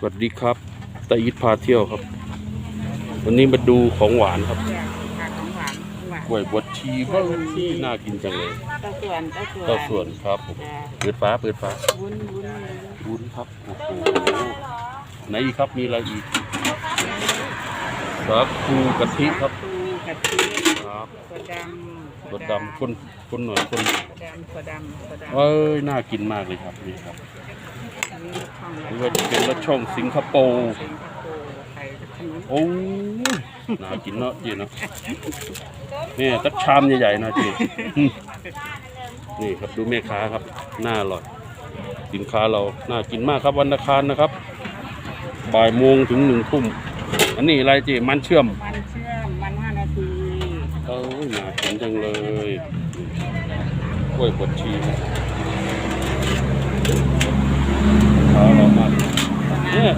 สวัสดีครับตาอิทพาเที่ยวครับ วันนี้มาดูของหวานครับทานของหวานหวานกล้วยบวชชีบ้างน่ากินจังเลยเต้าส่วนเต้าส่วนเจ้าส่วนครับผมจ้ะเปิดฟ้าเปิดฟ้าวุ้นวุ้นวุ้นครับโอ้โหไหนอีกครับมีอะไรอีกสาคูกะทิครับ ตู กะทิครับถั่วดำบดดำคนคนหน่อยคนถั่วดำถั่วดำถั่วดำเอ้ยน่ากินมากเลยครับนี่ครับอันนี้ช่องหรือว่าจะเป็นรสช่องสิงคโปร์สิงคโปร์ไข่ขนมโอ้ยน่ากินเนาะเจีเนาะนี่ตักชามใหญ่ๆเนาะเจีอืมนี่ครับดูแม่ค้าครับน่าอร่อย สินค้าเราน่ากินมากครับวันอังคารนะครับบ่ายโมงถึงหนึ่งทุ่มอันนี้อะไรเจีมันเชื่อมมันเชื่อมมันห้านาที เอ้ยน่ากินจังเลยกล้วยบดชีขาเรามากเนี่ย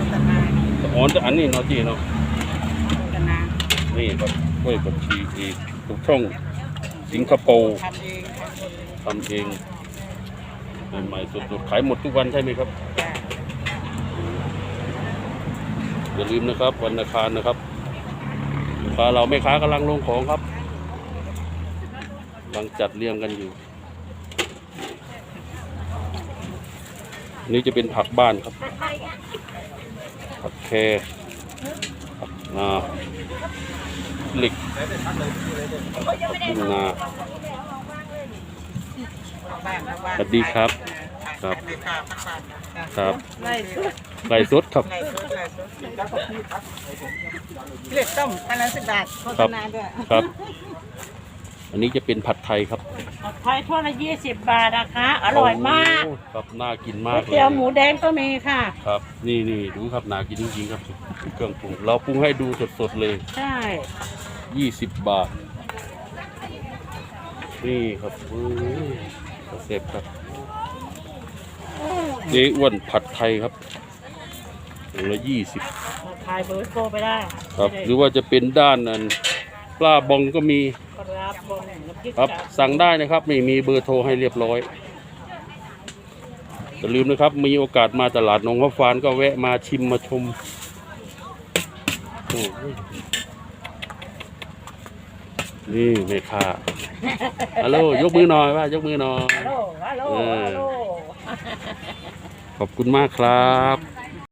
อ๋อแต่อันนี้เนาะจีเนาะนี่ครับกล้วยบดชีอีกทุกช่องสิงคโปร์ทำเองเองทำเองใหม่ๆสดๆขายหมดทุกวันใช่ไหมครับอย่าลืมนะครับวันอังคารนะครับลูกค้าเราไม่ค้ากำลังลงของครับ กำลังจัดเรียงกันอยู่ นี่จะเป็นผักบ้านครับ ผักแคผักนาเหล็กผักบุ้งนาบ้านบ้านสวัสดีครับ ครับในข้าวบ้านครับไล่สุดไก่สดครับไล่สุดไล่สุดเลือดต้มพันละสิบบาทโฆษณาด้วยครับ อันนี้จะเป็นผัดไทยครับไทยถ้วยละยี่สิบบาทนะคะ อร่อยมากโครับน่ากินก๋มาวกยเลยเตี๋ยวหมูแดงก็มีค่ะ ครับ นี่นี่ดูครับน่ากินจริงๆครับ เครื่องปรุงเราปรุงให้ดูสดๆเลย ใช่ ยี่สิบบาท นี่ครับโอ้ยเสร็จครับเจ๊อ้วนผัดไทยครับถุงละยี่สิบขายเบอร์โทรไปได้ครับ หรือว่าจะเป็นด้านนั้น ปลาบองก็มีครับบงน้ำพริกครับกากสั่งได้นะครับไม่มีเบอร์โทรให้เรียบร้อยอย่าลืมนะครับมีโอกาสมาตลาดหนองข้าวฟานก็แวะมาชิมมาชมโอ้ยนี่แม่ค้าฮัลโหลยกมือหน่อยว่ายกมือหน่อยฮัลโหลฮัลโหลเออฮัลโหลขอบคุณมากครับ